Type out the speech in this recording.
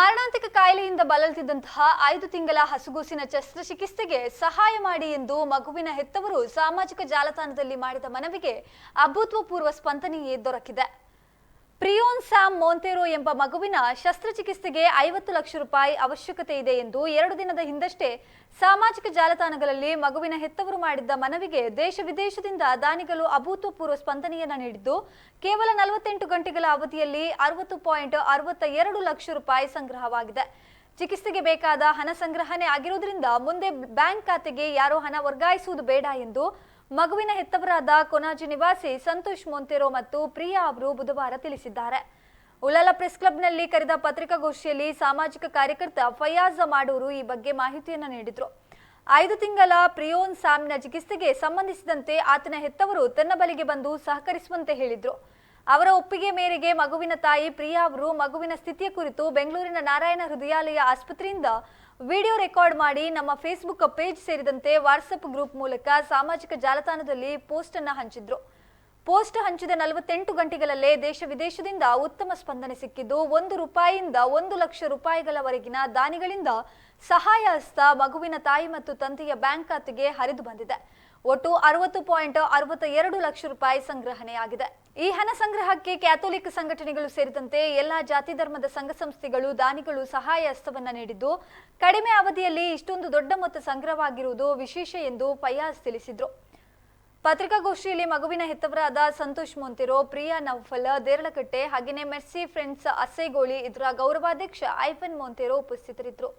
ಮಾರಣಾಂತಿಕ ಕಾಯಿಲೆಯಿಂದ ಬಳಲುತ್ತಿದ್ದಂತಹ ಐದು ತಿಂಗಳ ಹಸುಗೂಸಿನ ಶಸ್ತ್ರಚಿಕಿತ್ಸೆಗೆ ಸಹಾಯ ಮಾಡಿ ಎಂದು ಮಗುವಿನ ಹೆತ್ತವರು ಸಾಮಾಜಿಕ ಜಾಲತಾಣದಲ್ಲಿ ಮಾಡಿದ ಮನವಿಗೆ ಅಭೂತಪೂರ್ವ ಸ್ಪಂದನೆಯೇ ದೊರಕಿದೆ. ಪ್ರಿಯೋನ್ ಸ್ಯಾಮ್ ಮೋಂತೆರೋ ಎಂಬ ಮಗುವಿನ ಶಸ್ತ್ರಚಿಕಿತ್ಸೆಗೆ ಐವತ್ತು ಲಕ್ಷ ರೂಪಾಯಿ ಅವಶ್ಯಕತೆ ಇದೆ ಎಂದು ಎರಡು ದಿನದ ಹಿಂದಷ್ಟೇ ಸಾಮಾಜಿಕ ಜಾಲತಾಣಗಳಲ್ಲಿ ಮಗುವಿನ ಹೆತ್ತವರು ಮಾಡಿದ್ದ ಮನವಿಗೆ ದೇಶ ವಿದೇಶದಿಂದ ದಾನಿಗಳು ಅಭೂತಪೂರ್ವ ಸ್ಪಂದನೆಯನ್ನು ನೀಡಿದ್ದು, ಕೇವಲ ನಲವತ್ತೆಂಟು ಗಂಟೆಗಳ ಅವಧಿಯಲ್ಲಿ ಅರವತ್ತು ಪಾಯಿಂಟ್ ಅರವತ್ತ ಎರಡು ಲಕ್ಷ ರೂಪಾಯಿ ಸಂಗ್ರಹವಾಗಿದೆ. ಚಿಕಿತ್ಸೆಗೆ ಬೇಕಾದ ಹಣ ಸಂಗ್ರಹಣೆ ಆಗಿರುವುದರಿಂದ ಮುಂದೆ ಬ್ಯಾಂಕ್ ಖಾತೆಗೆ ಯಾರೋ ಹಣ ವರ್ಗಾಯಿಸುವುದು ಬೇಡ ಎಂದು ಮಗುವಿನ ಹೆತ್ತವರಾದ ಕೊನಾಜಿ ನಿವಾಸಿ ಸಂತೋಷ್ ಮೊಂತೆರೋ ಮತ್ತು ಪ್ರಿಯಾ ಅವರು ಬುಧವಾರ ತಿಳಿಸಿದ್ದಾರೆ. ಉಲಾಲ ಪ್ರೆಸ್ ಕ್ಲಬ್ನಲ್ಲಿ ಕರೆದ ಪತ್ರಿಕಾಗೋಷ್ಠಿಯಲ್ಲಿ ಸಾಮಾಜಿಕ ಕಾರ್ಯಕರ್ತ ಫಯಾಜ್ ಮಾಡೂರು ಈ ಬಗ್ಗೆ ಮಾಹಿತಿಯನ್ನು ನೀಡಿದರು. ಐದು ತಿಂಗಳ ಪ್ರಿಯೋನ್ ಸಾಮ್ನ ಚಿಕಿತ್ಸೆಗೆ ಸಂಬಂಧಿಸಿದಂತೆ ಆತನ ಹೆತ್ತವರು ತನ್ನ ಬಳಿಗೆ ಬಂದು ಸಹಕರಿಸುವಂತೆ ಹೇಳಿದ್ರು. ಅವರ ಒಪ್ಪಿಗೆ ಮೇರೆಗೆ ಮಗುವಿನ ತಾಯಿ ಪ್ರಿಯಾ ಅವರು ಮಗುವಿನ ಸ್ಥಿತಿಯ ಕುರಿತು ಬೆಂಗಳೂರಿನ ನಾರಾಯಣ ಹೃದಯಾಲಯ ಆಸ್ಪತ್ರೆಯಿಂದ ವಿಡಿಯೋ ರೆಕಾರ್ಡ್ ಮಾಡಿ ನಮ್ಮ ಫೇಸ್ಬುಕ್ ಪೇಜ್ ಸೇರಿದಂತೆ ವಾಟ್ಸಪ್ ಗ್ರೂಪ್ ಮೂಲಕ ಸಾಮಾಜಿಕ ಜಾಲತಾಣದಲ್ಲಿ ಪೋಸ್ಟ್ ಅನ್ನ ಹಂಚಿದ್ರು. ಪೋಸ್ಟ್ ಹಂಚಿದ ನಲವತ್ತೆಂಟು ಗಂಟೆಗಳಲ್ಲೇ ದೇಶ ವಿದೇಶದಿಂದ ಉತ್ತಮ ಸ್ಪಂದನೆ ಸಿಕ್ಕಿದ್ದು. ಒಂದು ರೂಪಾಯಿಯಿಂದ ಒಂದು ಲಕ್ಷ ರೂಪಾಯಿಗಳವರೆಗಿನ ದಾನಿಗಳಿಂದ ಸಹಾಯ ಹಸ್ತ ಮಗುವಿನ ತಾಯಿ ಮತ್ತು ತಂದೆಯ ಬ್ಯಾಂಕ್ ಖಾತೆಗೆ ಹರಿದು ಬಂದಿದೆ. ಒಟ್ಟು ಅರವತ್ತು ಪಾಯಿಂಟ್ ಅರವತ್ತ ಎರಡು ಲಕ್ಷ ರೂಪಾಯಿ ಸಂಗ್ರಹಣೆಯಾಗಿದೆ. ಈ ಹಣ ಸಂಗ್ರಹಕ್ಕೆ ಕ್ಯಾಥೋಲಿಕ್ ಸಂಘಟನೆಗಳು ಸೇರಿದಂತೆ ಎಲ್ಲಾ ಜಾತಿ ಧರ್ಮದ ಸಂಘ ಸಂಸ್ಥೆಗಳು ದಾನಿಗಳು ಸಹಾಯ ಹಸ್ತವನ್ನ ನೀಡಿದ್ದು, ಕಡಿಮೆ ಅವಧಿಯಲ್ಲಿ ಇಷ್ಟೊಂದು ದೊಡ್ಡ ಮೊತ್ತ ಸಂಗ್ರಹವಾಗಿರುವುದು ವಿಶೇಷ ಎಂದು ಫಯಾಜ್ ತಿಳಿಸಿದ್ರು. ಪತ್ರಿಕಾಗೋಷ್ಠಿಯಲ್ಲಿ ಮಗುವಿನ ಹೆತ್ತವರಾದ ಸಂತೋಷ್ ಮೊಂತಿರೋ, ಪ್ರಿಯಾ ನೌಫಲ್ ದೇರಳಕಟ್ಟೆ ಹಾಗೆಯೇ ಮೆರ್ಸಿ ಫ್ರೆಂಡ್ಸ್ ಅಸೆಗೋಳಿ ಇದರ ಗೌರವಾಧ್ಯಕ್ಷ ಐಫನ್ ಮೊಂತೆರೋ ಉಪಸ್ಥಿತರಿದ್ದರು.